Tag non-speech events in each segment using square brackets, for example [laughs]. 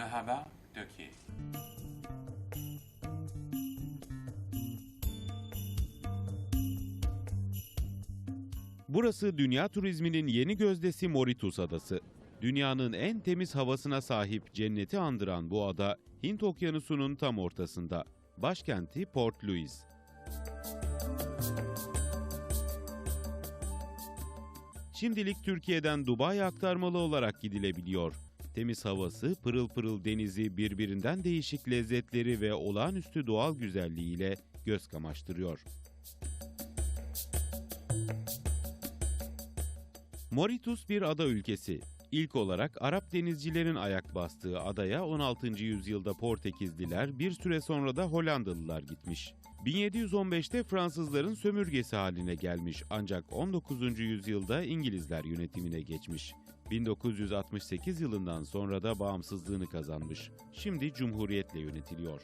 Merhaba Turkey. Burası dünya turizminin yeni gözdesi Mauritius Adası. Dünyanın en temiz havasına sahip cenneti andıran bu ada Hint Okyanusu'nun tam ortasında. Başkenti Port Louis. Şimdilik Türkiye'den Dubai aktarmalı olarak gidilebiliyor. Temiz havası, pırıl pırıl denizi, birbirinden değişik lezzetleri ve olağanüstü doğal güzelliğiyle göz kamaştırıyor. Mauritius bir ada ülkesi. İlk olarak Arap denizcilerin ayak bastığı adaya 16. yüzyılda Portekizliler, bir süre sonra da Hollandalılar gitmiş. 1715'te Fransızların sömürgesi haline gelmiş ancak 19. yüzyılda İngilizler yönetimine geçmiş. 1968 yılından sonra da bağımsızlığını kazanmış. Şimdi cumhuriyetle yönetiliyor.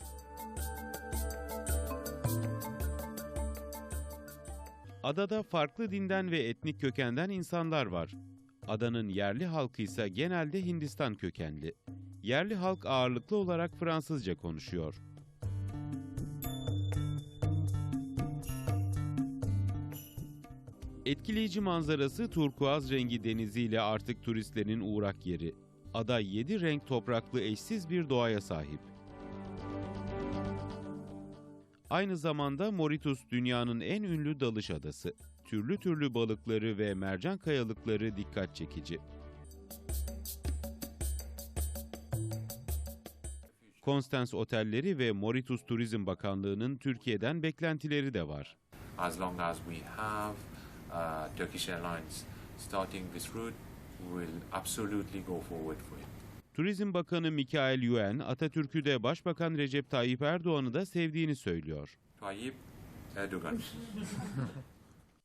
Adada farklı dinden ve etnik kökenden insanlar var. Adanın yerli halkı ise genelde Hindistan kökenli. Yerli halk ağırlıklı olarak Fransızca konuşuyor. Etkileyici manzarası turkuaz rengi deniziyle artık turistlerin uğrak yeri. Ada 7 renk topraklı eşsiz bir doğaya sahip. Aynı zamanda Mauritius dünyanın en ünlü dalış adası. Türlü türlü balıkları ve mercan kayalıkları dikkat çekici. Constance Otelleri ve Mauritius Turizm Bakanlığı'nın Türkiye'den beklentileri de var. As long as we have uh, Turkish Airlines starting this route, we will absolutely go forward for it. Turizm Bakanı Mikael Yuen, Atatürk'ü de Başbakan Recep Tayyip Erdoğan'ı da sevdiğini söylüyor. Tayyip Erdogan. [laughs]